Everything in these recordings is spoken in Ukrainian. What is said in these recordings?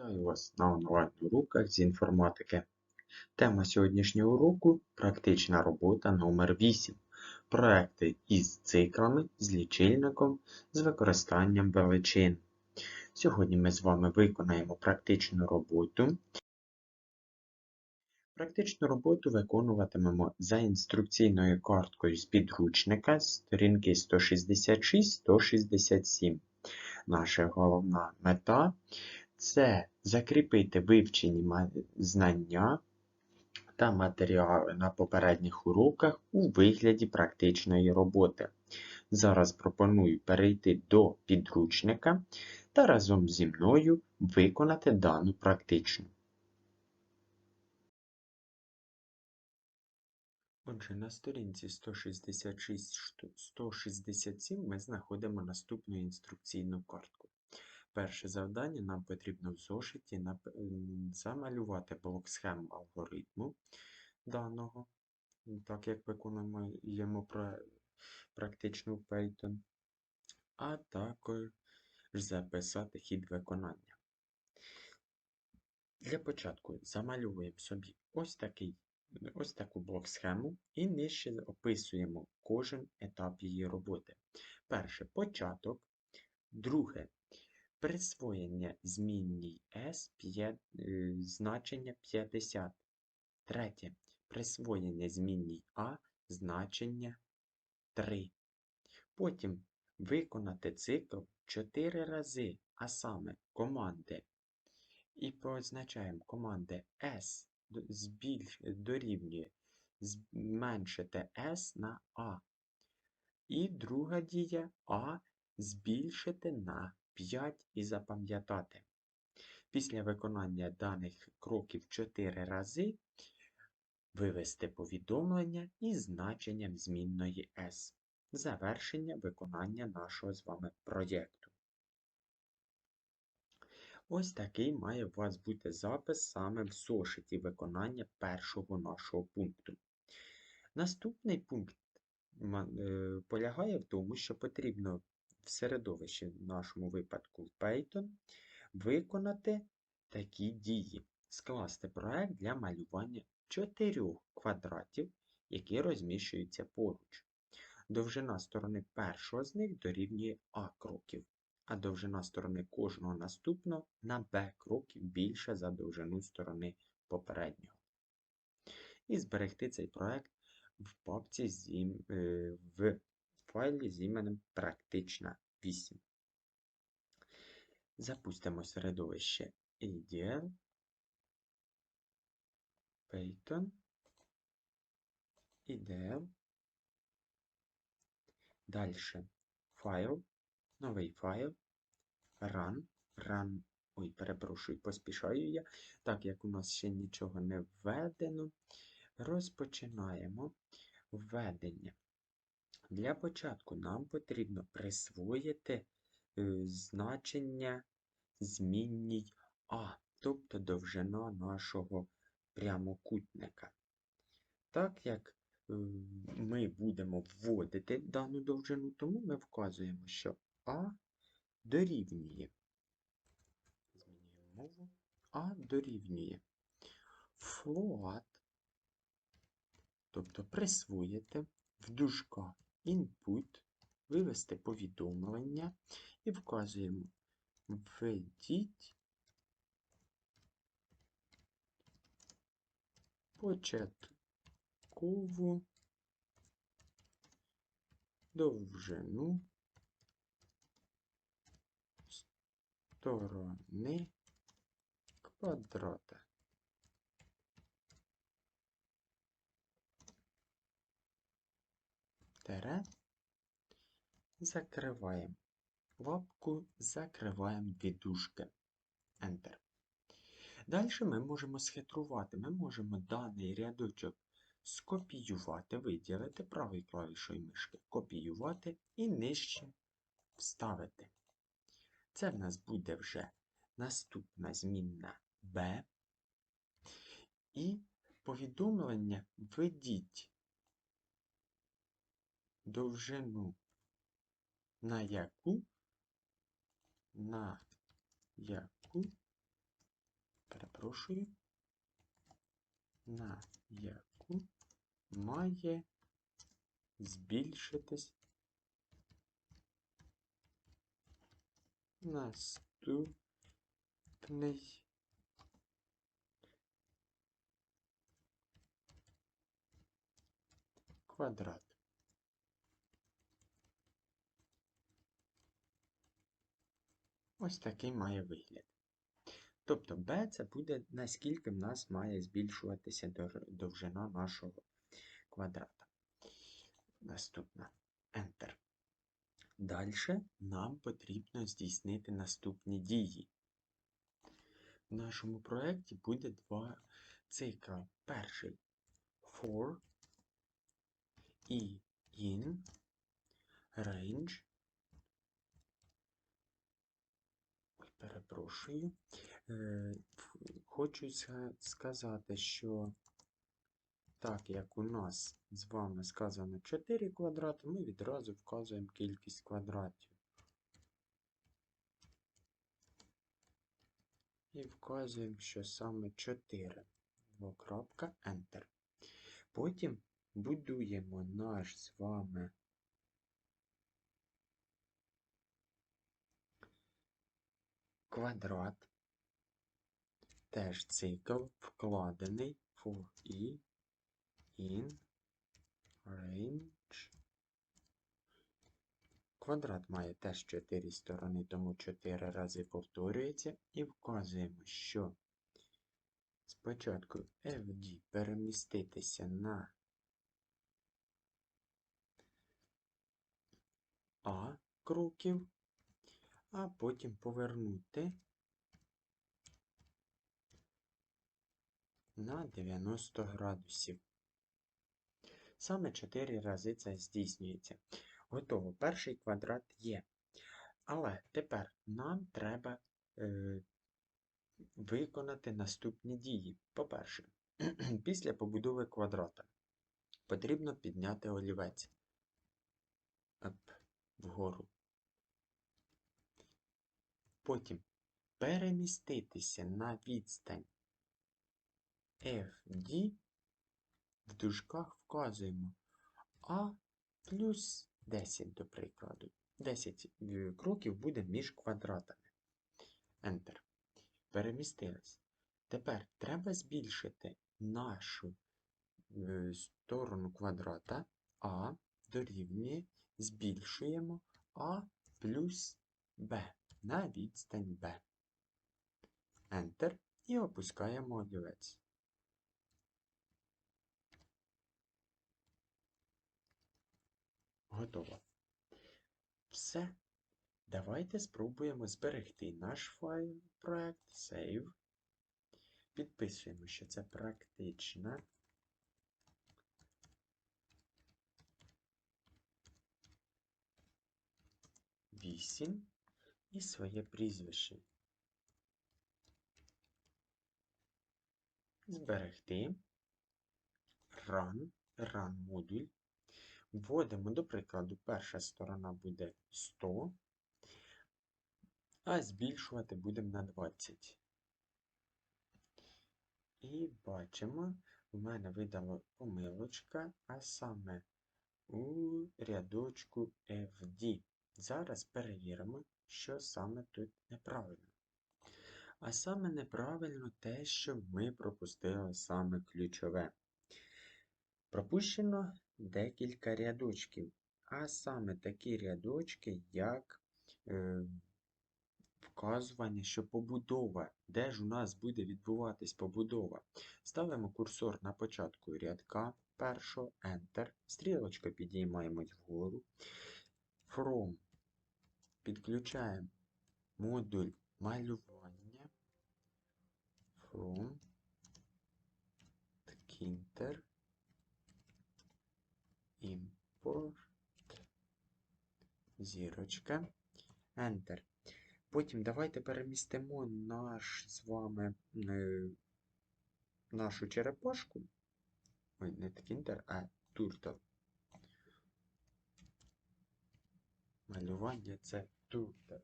Вітаю вас на онлайн-уроках з інформатики. Тема сьогоднішнього уроку практична робота номер 8 Проекти із циклами, з лічильником, з використанням величин. Сьогодні ми з вами виконаємо практичну роботу. Практичну роботу виконуватимемо за інструкційною карткою з підручника сторінки 166-167. Наша головна мета це закріпити вивчені знання та матеріали на попередніх уроках у вигляді практичної роботи. Зараз пропоную перейти до підручника та разом зі мною виконати дану практичну. Отже, на сторінці 166-167 ми знаходимо наступну інструкційну картку. Перше завдання нам потрібно в зошиті замалювати блок схем алгоритму даного, так як виконуємо пра- практично Python, а також записати хід виконання. Для початку замалюємо собі ось такий ось таку блок-схему і нижче описуємо кожен етап її роботи. Перше початок, друге присвоєння змінній S е, значення 50. Третє присвоєння змінній А значення 3. Потім виконати цикл 4 рази, а саме команди. І позначаємо команди S збільш, дорівнює зменшити S на A. І друга дія А збільшити на 5 і запам'ятати. Після виконання даних кроків 4 рази вивести повідомлення із значенням змінної S. Завершення виконання нашого з вами проєкту. Ось такий має у вас бути запис саме в зошиті виконання першого нашого пункту. Наступний пункт е, полягає в тому, що потрібно в середовищі, в нашому випадку в Python, виконати такі дії. Скласти проект для малювання чотирьох квадратів, які розміщуються поруч. Довжина сторони першого з них дорівнює А кроків, а довжина сторони кожного наступного на Б кроків більша за довжину сторони попереднього. І зберегти цей проект в папці з ім- е, в файлі з іменем Практична. 8. Запустимо середовище. ADL, Python, IDL. Далі файл, новий файл, run, run, ой, перепрошую, поспішаю я, так як у нас ще нічого не введено, розпочинаємо введення. Для початку нам потрібно присвоїти е, значення змінній А, тобто довжина нашого прямокутника. Так як е, ми будемо вводити дану довжину, тому ми вказуємо, що А дорівнює. Змінюємо мову. А дорівнює float, тобто присвоїти в дужках input, вивести повідомлення і вказуємо введіть початкову довжину сторони квадрата. Тере. Закриваємо. Лапку закриваємо дві дужки. Enter. Далі ми можемо схитрувати. Ми можемо даний рядочок скопіювати, виділити правою клавішою мишки, копіювати і нижче вставити. Це в нас буде вже наступна змінна B. І повідомлення введіть довжину, на яку, на яку? Перепрошую, на яку має збільшитись наступний квадрат. Ось такий має вигляд. Тобто b це буде наскільки в нас має збільшуватися довжина нашого квадрата. Наступна Enter. Далі нам потрібно здійснити наступні дії. В нашому проєкті буде два цикла. Перший for і in range. Перепрошую. Е, Хочу сказати, що так як у нас з вами сказано 4 квадрати, ми відразу вказуємо кількість квадратів. І вказуємо, що саме 4. Двокрапка Enter. Потім будуємо наш з вами квадрат. Теж цикл вкладений for i in range. Квадрат має теж 4 сторони, тому 4 рази повторюється і вказуємо, що спочатку FD переміститися на А кроків, а потім повернути на 90 градусів. Саме 4 рази це здійснюється. Готово. Перший квадрат є. Але тепер нам треба е, виконати наступні дії. По-перше, після побудови квадрата потрібно підняти олівець Оп, вгору. Потім переміститися на відстань FD, в дужках вказуємо А плюс 10, до прикладу. 10 е, кроків буде між квадратами. Enter. Перемістились. Тепер треба збільшити нашу е, сторону квадрата А дорівнює, збільшуємо А плюс Б на відстань Б. Enter і опускаємо олівець. Готово. Все. Давайте спробуємо зберегти наш файл проект Save. Підписуємо, що це практична. Вісім і своє прізвище. Зберегти. Run, run модуль. Вводимо, до прикладу, перша сторона буде 100, а збільшувати будемо на 20. І бачимо, в мене видало помилочка, а саме у рядочку FD. Зараз перевіримо, що саме тут неправильно. А саме неправильно те, що ми пропустили саме ключове. Пропущено декілька рядочків, а саме такі рядочки, як е, вказування, що побудова, де ж у нас буде відбуватись побудова. Ставимо курсор на початку рядка першого, Enter, стрілочку підіймаємо вгору. From підключаємо модуль малювання. From Kinter. Import. Зірочка. Enter. Потім давайте перемістимо наш з вами е, нашу черепашку. Ой, не Kinter, а Turtle. Малювання це Turtle.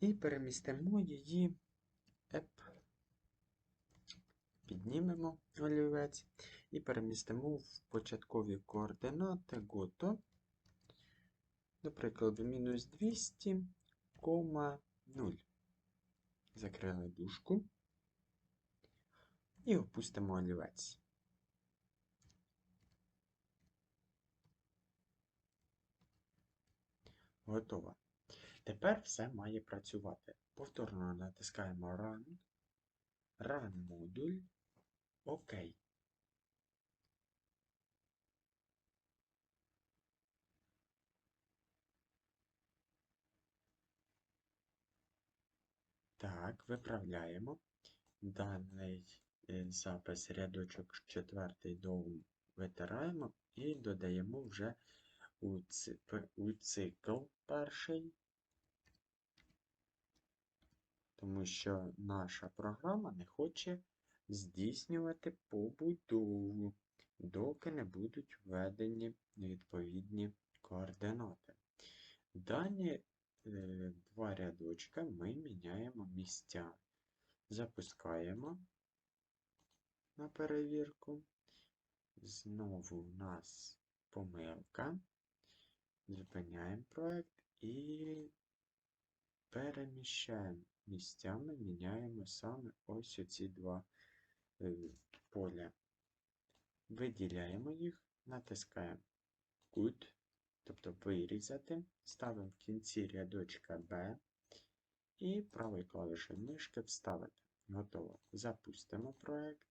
І перемістимо її. Еп. Піднімемо олівець і перемістимо в початкові координати гото. До прикладу, мінус 200, 0. Закрили дужку і опустимо олівець. Готово. Тепер все має працювати. Повторно натискаємо Run, Run модуль, ОК. Так, виправляємо. Даний е, запис рядочок четвертий до витираємо і додаємо вже у, ци- у цикл перший, тому що наша програма не хоче здійснювати побудову, доки не будуть введені відповідні координати. Дані е, два рядочка ми міняємо місця. Запускаємо на перевірку. Знову у нас помилка. Зупиняємо проект і переміщаємо місцями, міняємо саме ось оці два е, поля. Виділяємо їх, натискаємо Good, тобто вирізати, ставимо в кінці рядочка B і правою клавішою мишки вставити. Готово. Запустимо проект.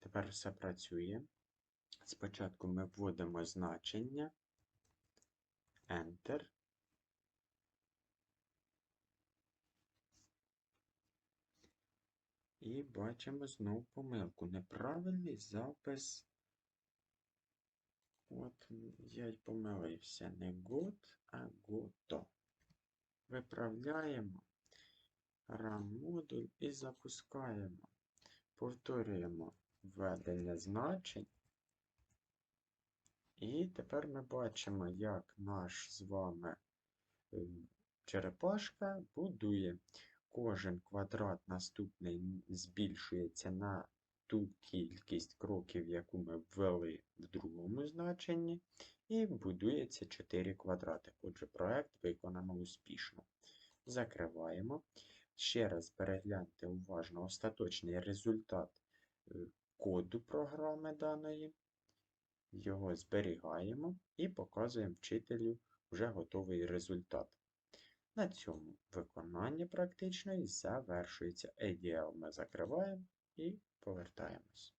Тепер все працює. Спочатку ми вводимо значення, Enter. І бачимо знову помилку. Неправильний запис. От я й помилився. Не год, а гото. Виправляємо RAM модуль і запускаємо. Повторюємо введення значень. І тепер ми бачимо, як наш з вами е, черепашка будує. Кожен квадрат наступний збільшується на ту кількість кроків, яку ми ввели в другому значенні, і будується 4 квадрати. Отже, проект виконано успішно. Закриваємо. Ще раз перегляньте уважно остаточний результат е, коду програми даної. Його зберігаємо і показуємо вчителю вже готовий результат. На цьому виконання практичної завершується. ADL ми закриваємо і повертаємось.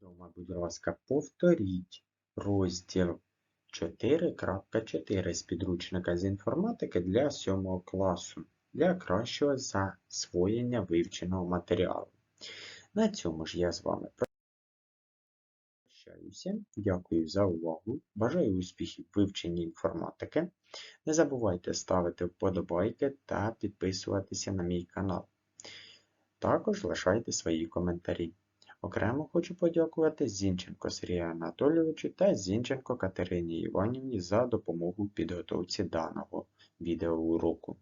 Дома, будь ласка, повторіть розділ 4.4 з підручника з інформатики для 7 класу для кращого засвоєння вивченого матеріалу. На цьому ж я з вами прощаюся. Дякую за увагу. Бажаю успіхів в вивченні інформатики. Не забувайте ставити вподобайки та підписуватися на мій канал. Також лишайте свої коментарі. Окремо хочу подякувати Зінченко Сергію Анатолійовичу та Зінченко Катерині Іванівні за допомогу в підготовці даного відеоуроку.